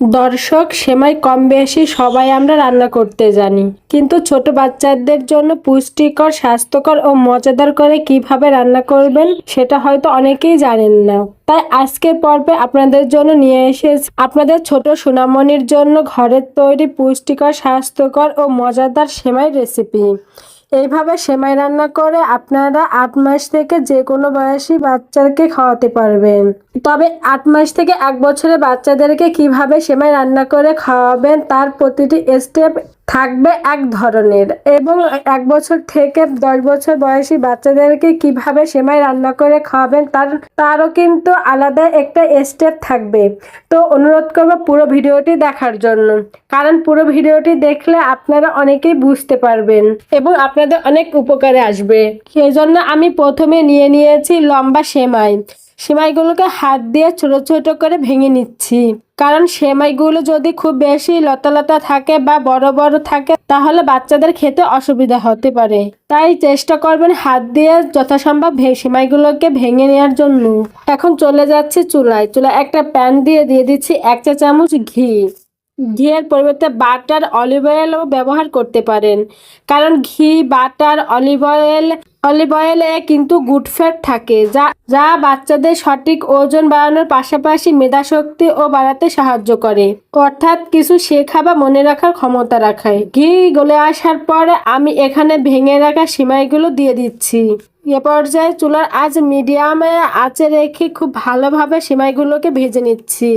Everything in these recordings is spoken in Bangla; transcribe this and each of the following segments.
দর্শক, সেমাই কম বেশি সবাই আমরা রান্না করতে জানি। কিন্তু ছোট বাচ্চাদের জন্য পুষ্টিকর, স্বাস্থ্যকর ও মজাদার করে কীভাবে রান্না করবেন, সেটা হয়তো অনেকেই জানেন না। তাই আজকের পর্বে আপনাদের জন্য নিয়ে এসেছি আপনাদের ছোট সোনামণির জন্য ঘরের তৈরি পুষ্টিকর, স্বাস্থ্যকর ও মজাদার সেমাই রেসিপি। এইভাবে সেমাই রান্না করে আপনারা আট মাস থেকে যে কোনো বয়সী বাচ্চাকে খাওয়াতে পারবেন। তবে আট মাস থেকে এক বছরের বাচ্চাদেরকে কীভাবে সেমাই রান্না করে খাওয়াবেন তার প্রতিটি স্টেপ থাকবে এক ধরনের এবং এক বছর থেকে দশ বছর বয়সী বাচ্চাদেরকে কীভাবে সেমাই রান্না করে খাওয়াবেন তার, তারও কিন্তু আলাদা একটা স্টেপ থাকবে। তো অনুরোধ করব পুরো ভিডিওটি দেখার জন্য। কারণ পুরো ভিডিওটি দেখলে আপনারা অনেকেই বুঝতে পারবেন এবং আপনাদের অনেক উপকারে আসবে। সেই জন্য আমি প্রথমে নিয়ে নিয়েছি লম্বা সেমাই। সেমাইগুলোকে হাত দিয়ে ছোট ছোট করে ভেঙে নিচ্ছি। কারণ সেমাইগুলো যদি খুব বেশি লতা লতা থাকে বা বড় বড় থাকে, তাহলে বাচ্চাদের খেতে অসুবিধা হতে পারে। তাই চেষ্টা করবেন হাত দিয়ে যথাসম্ভব সেমাইগুলোকে ভেঙে নেওয়ার জন্য। এখন চলে যাচ্ছে চুলায়। চুলায় একটা প্যান দিয়ে দিয়ে দিচ্ছি এক চা চামচ ঘি। ঘিয়ের পরিবর্তে বাটার, অলিভ অয়েলও ব্যবহার করতে পারেন। কারণ ঘি, বাটার, অলিভ অয়েল অলিভ অয়েলে কিন্তু গুড ফ্যাট থাকে, যা যা বাচ্চাদের সঠিক ওজন বাড়ানোর পাশাপাশি মেধাশক্তি ও বাড়াতে সাহায্য করে। অর্থাৎ কিছু শেখা বা মনে রাখার ক্ষমতা রাখায়। ঘি গলে আসার পরে আমি এখানে ভেঙে রাখা সিমাইগুলো দিয়ে দিচ্ছি। এ পর্যায়ে চুলার আজ মিডিয়ামে আঁচে রেখে খুব ভালোভাবে সিমাইগুলোকে ভেজে নিচ্ছি।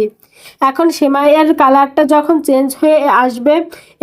এখন সেমাইয়ের কালারটা যখন চেঞ্জ হয়ে আসবে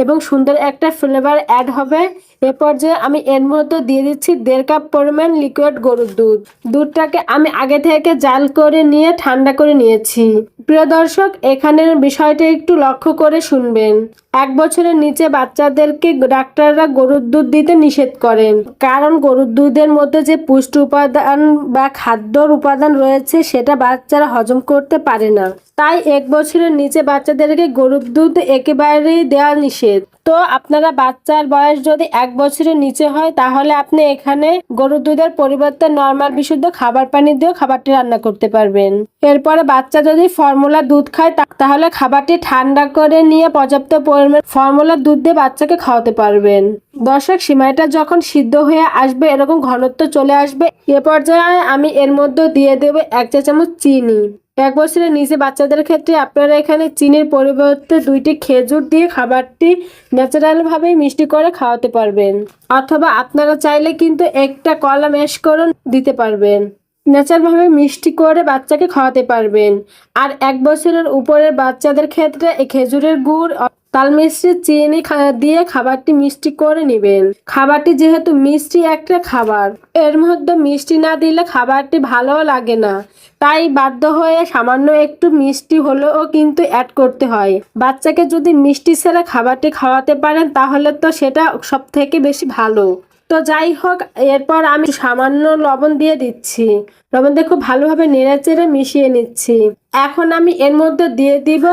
এবং সুন্দর একটা ফ্লেভার অ্যাড হবে এ পর্যায়ে আমি এর মধ্যে দিয়ে দিচ্ছি দেড় কাপ পরিমাণ লিকুইড গরুর দুধ। দুধটাকে আমি আগে থেকে জাল করে নিয়ে ঠান্ডা করে নিয়েছি। প্রিয় দর্শক, এখানের বিষয়টা একটু লক্ষ্য করে শুনবেন। এক বছরের নিচে বাচ্চাদেরকে ডাক্তাররা গরুর দুধ দিতে নিষেধ করেন। কারণ গরুর দুধের মধ্যে যে পুষ্টি উপাদান বা খাদ্যর উপাদান রয়েছে, সেটা বাচ্চারা হজম করতে পারে না। তাই এক বছরের নিচে বাচ্চাদেরকে গরুর দুধ একেবারেই দেওয়া নিষেধ। তো আপনারা বাচ্চার বয়স যদি এক বছরের নিচে হয়, তাহলে আপনি এখানে গরুর দুধের পরিবর্তে নর্মাল বিশুদ্ধ খাবার পানি দিয়েও খাবারটি রান্না করতে পারবেন। এরপরে বাচ্চা যদি ফর্মুলা দুধ খায় তাহলে খাবারটি ঠান্ডা করে নিয়ে পর্যাপ্ত পরিমাণ ফর্মুলা দুধ দিয়ে বাচ্চাকে খাওয়াতে পারবেন। দর্শক, সিমাইটা যখন সিদ্ধ হয়ে আসবে, এরকম ঘনত্ব চলে আসবে, এ পর্যায়ে আমি এর মধ্যে দিয়ে দেবো এক চা চামচ চিনি। এক বছরের নিচে বাচ্চাদের ক্ষেত্রে আপনারা এখানে চিনির পরিবর্তে দুইটি খেজুর দিয়ে খাবারটি ন্যাচারালভাবেই মিষ্টি করে খাওয়াতে পারবেন। অথবা আপনারা চাইলে কিন্তু একটা কলা ম্যাশ করে দিতে পারবেন। ন্যাচারালভাবে মিষ্টি করে বাচ্চাকে খাওয়াতে পারবেন। আর এক বছরের উপরের বাচ্চাদের ক্ষেত্রে এই খেজুরের গুড় তাল মিষ্টি চিনি দিয়ে খাবারটি মিষ্টি করে নেবেন। খাবারটি যেহেতু মিষ্টি একটা খাবার, এর মধ্যে মিষ্টি না দিলে খাবারটি ভালো লাগে না। তাই বাধ্য হয়ে সামান্য একটু মিষ্টি হলেও কিন্তু অ্যাড করতে হয়। বাচ্চাকে যদি মিষ্টি ছেড়ে খাবারটি খাওয়াতে পারেন, তাহলে তো সেটা সব থেকে বেশি ভালো। তো যাই হোক, এরপর আমি সামান্য লবণ দিয়ে দিচ্ছি। লবণ দিয়ে খুব ভালোভাবে নেড়ে চেড়ে মিশিয়ে নিচ্ছি। এখন আমি এর মধ্যে দিয়ে দিব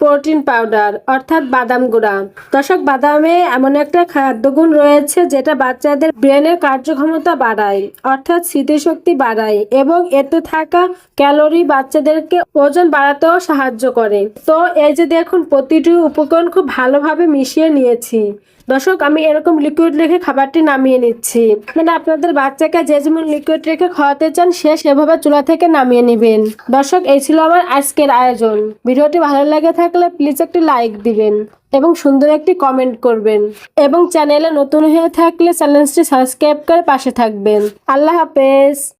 প্রোটিন পাউডার অর্থাৎ বাদাম গুঁড়া। দর্শক, বাদামে এমন একটা খাদ্যগুণ রয়েছে যেটা বাচ্চাদের ব্রেনের কার্যক্ষমতা বাড়ায়, অর্থাৎ স্মৃতিশক্তি বাড়ায় এবং এতে থাকা ক্যালোরি বাচ্চাদেরকে ওজন বাড়াতেও সাহায্য করে। তো এই যে দেখুন, প্রতিটি উপকরণ খুব ভালোভাবে মিশিয়ে নিয়েছি। দর্শক, আমি এরকম লিকুইড রেখে খাবারটি নামিয়ে নিচ্ছি। মানে আপনাদের বাচ্চাকে যে যেমন লিকুইড রেখে খাওয়াতে চান, সে সেভাবে চুলা থেকে নামিয়ে নেবেন। দর্শক, এই ছিল আমার আজকের আয়োজন। ভিডিওটি ভালো লাগে থাকলে প্লিজ একটি লাইক দিবেন এবং সুন্দর একটি কমেন্ট করবেন। এবং চ্যানেলে নতুন হয়ে থাকলে চ্যানেলটি সাবস্ক্রাইব করে পাশে থাকবেন। আল্লাহ হাফেজ।